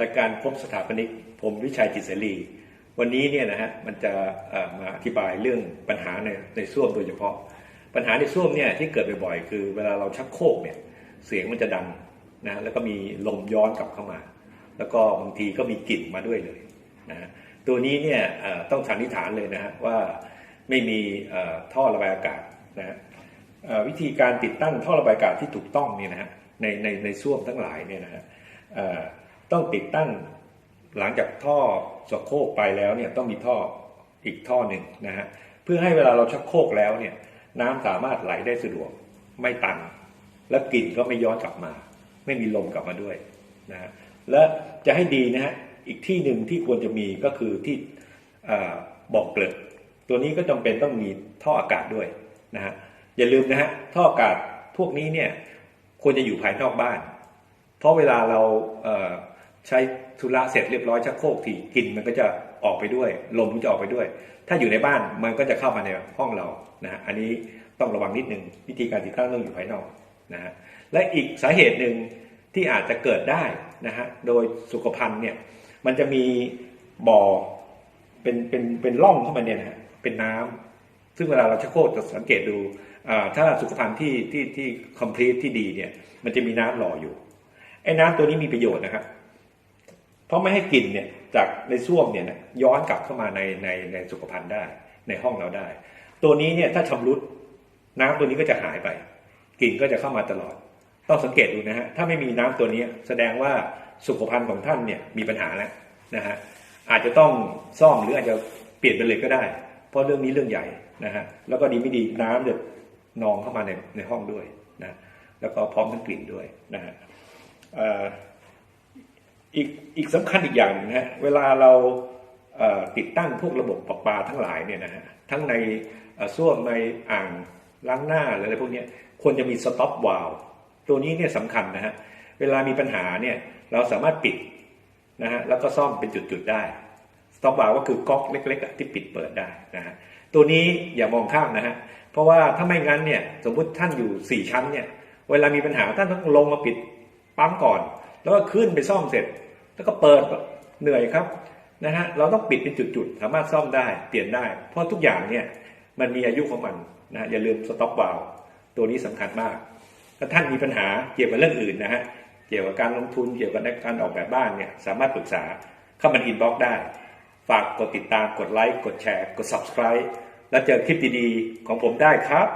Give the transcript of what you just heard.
รายการพบสถาปนิกผมวิชัยจิตเสรี วันนี้เนี่ยนะฮะมันจะมาอธิบายเรื่องปัญหาในในส้วมโดยเฉพาะ ปัญหาในส้วมเนี่ยที่เกิดบ่อยๆ คือเวลาเราชักโครกเนี่ยเสียงมันจะดังนะแล้วก็มีลมย้อนกลับเข้ามา แล้วก็บางทีก็มีกลิ่นมาด้วยเลยนะตัวนี้เนี่ยต้องสันนิษฐานเลยนะฮะว่าไม่มีท่อระบายอากาศนะฮะวิธีการติดตั้งท่อระบายอากาศที่ถูกต้องเนี่ยนะฮะในในในส้วมทั้งหลายเนี่ยนะฮะ ต้องติดตั้งหลังจากท่อสะโคกไปแล้วเนี่ยต้องมีท่ออีกท่อหนึ่งนะฮะเพื่อให้เวลาเราชักโคกแล้วเนี่ย น้ำสามารถไหลได้สะดวกไม่ตัน และกลิ่นก็ไม่ย้อนกลับมา ไม่มีลมกลับมาด้วยนะฮะและจะให้ดีนะฮะอีกที่หนึ่งที่ควรจะมีก็คือที่บ่อบอกเกลือตัวนี้ก็จำเป็นต้องมีท่ออากาศด้วยนะฮะอย่าลืมนะฮะท่ออากาศพวกนี้เนี่ยควรจะอยู่ภายนอกบ้าน เพราะเวลาเราเอ่อ ใช้ธุระเสร็จเรียบร้อยชักโครกทีกลิ่นมันก็จะออกไปด้วยลมก็จะออกไปด้วย ถ้าอยู่ในบ้านมันก็จะเข้ามาในห้องเรานะอันนี้ต้องระวังนิดนึงวิธีการติดตั้งต้องอยู่ภายนอกนะฮะและอีกสาเหตุหนึ่งที่อาจจะเกิดได้นะฮะโดยสุขภัณฑ์เนี่ยมันจะมีบ่อเป็นเป็นเป็นร่องเข้ามาเนี่ยนะฮะเป็นน้ำซึ่งเวลาเราชักโครกจะสังเกตดูอ่าถ้าสุขภัณฑ์ที่ที่ที่ complete ที่ดีเนี่ยมันจะมีน้ำหล่ออยู่ไอ้น้ำตัวนี้มีประโยชน์นะครับ เพราะไม่ให้กลิ่นเนี่ยจากในส้วมเนี่ยย้อนกลับเข้ามาในในในสุขภัณฑ์ได้ ในห้องเราได้ ตัวนี้เนี่ยถ้าชำรุดน้ำตัวนี้ก็จะหายไปกลิ่นก็จะเข้ามาตลอด ต้องสังเกตดูนะฮะถ้าไม่มีน้ำตัวนี้แสดงว่าสุขภัณฑ์ของท่านเนี่ยมีปัญหาแล้วนะฮะอาจจะต้องซ่อมหรืออาจจะเปลี่ยนไปเลยก็ได้ เพราะเรื่องนี้เรื่องใหญ่นะฮะแล้วก็ดีไม่ดีน้ำจะนองเข้ามาในในห้องด้วยนะแล้วก็พร้อมทั้งกลิ่นด้วยนะฮะ อีกอีกสำคัญอีกอย่างนะฮะเวลาเราติดตั้งพวกระบบประปาทั้งหลายเนี่ยนะฮะทั้งในส้วมในอ่างล้างหน้าอะไรพวกนี้ควรจะมีสต็อปวาล์ตัวนี้เนี่ยสำคัญนะฮะเวลามีปัญหาเนี่ยเราสามารถปิดนะฮะแล้วก็ซ่อมเป็นจุดๆได้สต็อปวาล์ก็คือก๊อกเล็กๆที่ปิดเปิดได้นะฮะตัวนี้อย่ามองข้ามนะฮะเพราะว่าถ้าไม่งั้นเนี่ยสมมุติท่านอยู่สี่ชั้นเนี่ยเวลามีปัญหาท่านต้องลงมาปิดปั๊มก่อน แล้วก็ขึ้นไปซ่อมเสร็จ แล้วก็เปิดเหนื่อยครับนะฮะเราต้องปิดเป็นจุดๆ สามารถซ่อมได้เปลี่ยนได้ เพราะทุกอย่างเนี่ยมันมีอายุของมันนะอย่าลืมสต็อปวาลตัวนี้สำคัญมาก ถ้าท่านมีปัญหาเกี่ยวกับเรื่องอื่นนะฮะเกี่ยวกับการลงทุนเกี่ยวกับการออกแบบบ้านเนี่ยสามารถปรึกษาเข้ามาอินบ็อกได้ ฝากกดติดตามกดไลค์กดแชร์ กด subscribe แล้วเจอคลิปดีๆ ของผมได้ครับ